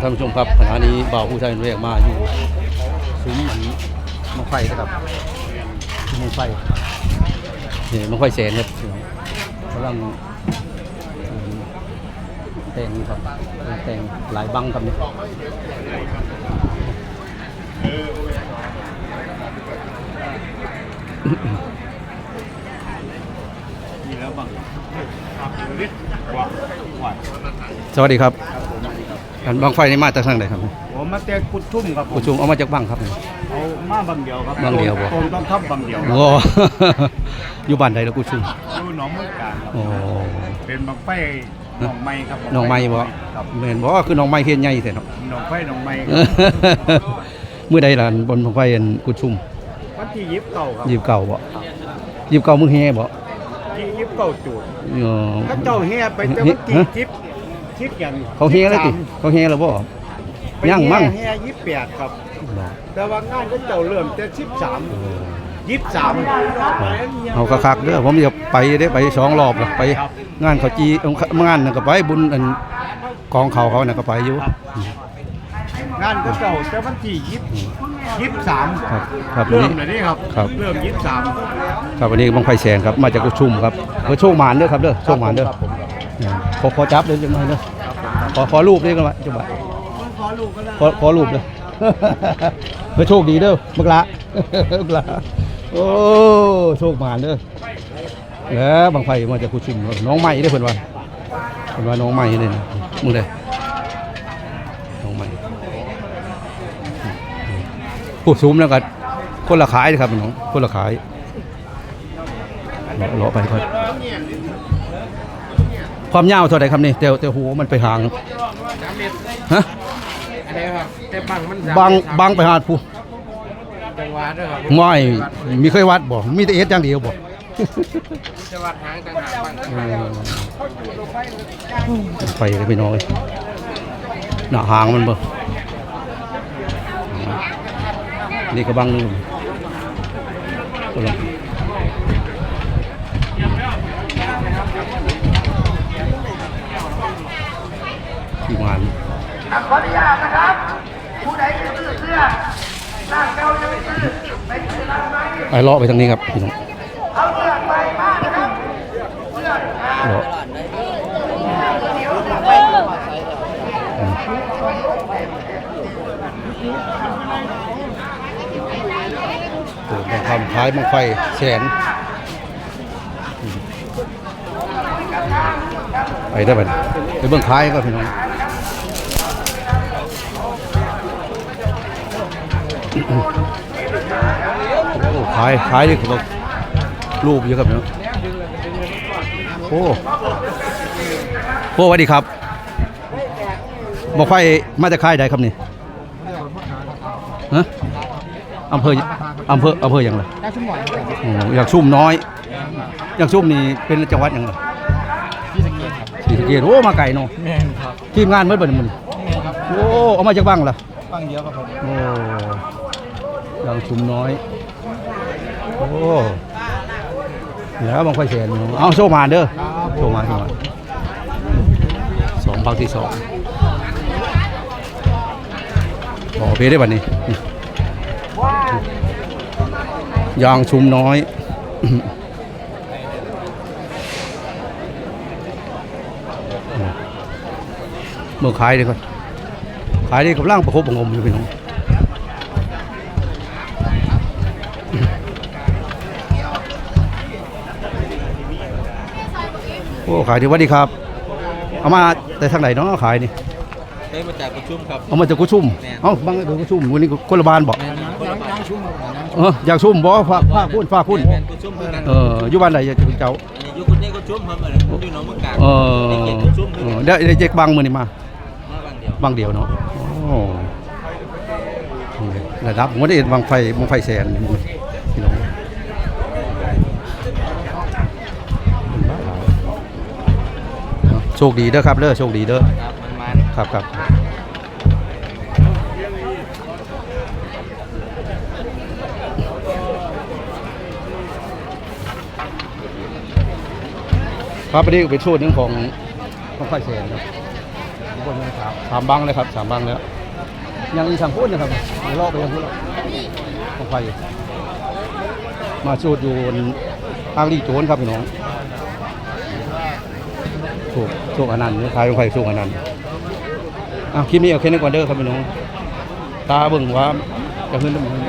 ท่านผู้ชมครับขณะนี้บ่าวผู้ชายเรียกมาอยู่ซุ้มอันมังไฟนะครับซุ้มมังไฟนี่มังไฟแสนครับกำลังอืมแต่งครับแต่งหลายบังครับนี่มีแล้วบ้างครับนิดกว่าหวานสวัสดีครับ อันบังไฟนี่มาจากทางไหนครับ ผมมาเตะกุดชุ่มครับผผู้มชมเอามาจากบังครับ เอามาบางเดียวครับบางเดียวบ่ตรงต้องทับบางเดียวโอ้ อยู่บ้านใดแล้วกูชุมดูหนองเมืองการครับโอ้เป็นบางไฟหนองไม้ครับน้องไม้บ่ครับแม่นบ่คือน้องไม้เฮ็ดใหญ่แท้เนาะ หนองไฟหนองไม้คเอรับอมื้อใดล่ะบนบังไฟอันกูชุมวันที่ยิบเก่าครับยีบเก่าบ่ยีบเก่ามึงแฮ่บ่ที่ยิบเก่าจูดเออถ้าเจ้าเฮียไปแต่วันที่ยิบ ยิบอย่างเขาแฮ่แล้วติเขาแฮ่แล้วบ่ไปยังมั้งเฮียยิบแปดครับบ่แต่ว่างานก็เจ้าเริ่มแต่สิบสามยิบสามเอาคักๆเด้อผมจะไปได้ไปสองรอบแล้วไปครับงานเขาจีงานนั่นก็ไปบุญอันกองเขาเขาน่ะก็ไปอยู่งานก็เก่าแต่วันที่ยิบยิบสามครับครับวันเริ่มนี้เลยนี่ครับครับเริ่มยิบสามครับวันนี้บังไฟแสนครับมาจากกุชุมครับเออโชคหมานเด้อครับเด้อโชคหมานเด้อครับผมครับ ขอขอจับเลยจังไงเด้อขอขอรูปด้วยกันว่าจังหวะขอลูกก็ได้ขอขอรูปเลยเพื่อโชคดีเด้อมักละมักละโอ้โชคหมานเด้อแล้วบังไฟมาจากกุชุมน้องใหม่เด้อเพิ่นว่าเพิ่นว่าน้องใหม่เลยนะมึงเด้อน้องใหม่ผู้ซูมแล้วก็คนละขายนะครับน้องคนละขายเลาะเลาะไปค่อย ความยาวเท่าไหร่ครับนี่แต่แต่หัวมันไปห่างฮะอันนี้ครับแต่บังมันบางบางไปหาดผู้จังหวัดด้วยครับไม่มีเคยวัดบ่มีแต่เอสอย่างเดียวบ่จังหวัดหางต่างหากบังเออไปเลยพี่น้อยหน้าหางมันบ่นี่ก็บางนึงคนละ ทีมงานขออนุญาตนะครับผู้ใดจะซื้อเสื้อร่างเก่าจะไม่ซื้อไปซื้อร่างใหม่ไปเลาะไปทางนี้ครับพี่น้องเอาเสื้อไปมานะครับเสื้อเลาะอืมเปิดมาทำขายมังไฟแสนอืมไปได้บัดไปเบิ่งขายก็พี่น้อง โอ้ขายขายดิครับรูปเยอะครับพี่น้องโอ้โอ้สวัสดีครับบอกไฟมาจากค่ายใดครับนี่ฮะอำเภออำเภออำเภออย่างไรได้ชุ่มหวานโอ้อยากชุ่มน้อยอยากชุ่มนี่เป็นจังหวัดอย่างไรพี่สเกียรครับศรีสะเกษโอ้มาไก่เนาะแม่นครับทีมงานเมื่อบัดนี้มันแม่นครับโอ้เอามาจากบ้างล่ะ บังเดียวครับผมโอ้ยังชุ่มน้อย โอ้แล้วบางไฟแสนอยู่เอาโชว์มาเด้อโชว์มาโชว์มาสองพักที่สองโอเคได้บัดนี้ยางชุมน้อยเมื่อขายดีก่อน ขายดีกับร่างประคบประหงมอยู่พี่น้องโอ้ขายดีสวัสดีครับ เอามาแต่ทางไหนเนาะขายนี่ได้มาจากกุชุ่มครับ เอามาจากกุชุ่มเอ้าบางเดี๋ยวกุชุ่มวันนี้คนละบานบอกแม่นคนละบาทชุ่มเอออยากชุ่มบ่ฝากฝากคุณฝากคุณแม่นกุชุ่มคือกันเอออยู่บ้านไหนอยากจะเจ้าอันนี้อยู่คนนี้กุชุ่มครับอันนี้อยู่หนองเมืองกาญเออได้เกียรติกุชุ่มคือเอกัอนได้ได้เจ๊กบังมือนี่มามาบังเดียวบางเดียวเนาะโอ้ ระดับผมได้เห็นบางไฟบางไฟแสนมึงพี่น้องโชคดีเด้อครับเด้อโชคดีเด้อครับครับครับครับอันนี้เป็นช่วงหนึ่งของบางไฟแสนครับทุกคนเลยครับสามบังเลยครับสามบังแล้ว ยังอีกทางพูดนะครับยัรอไปยังพูนของไฟมาโชดอยู่ทางรีโจนครับพี่น้องถูกถูกอนันต์ขายของไฟถูกอนันต์อะคลิปนี้เอาแค่นี้ก่อนเด้อครับพี่น้อง ตาเบิ่งว่าจะขึ้นหรือไม่ขึ้น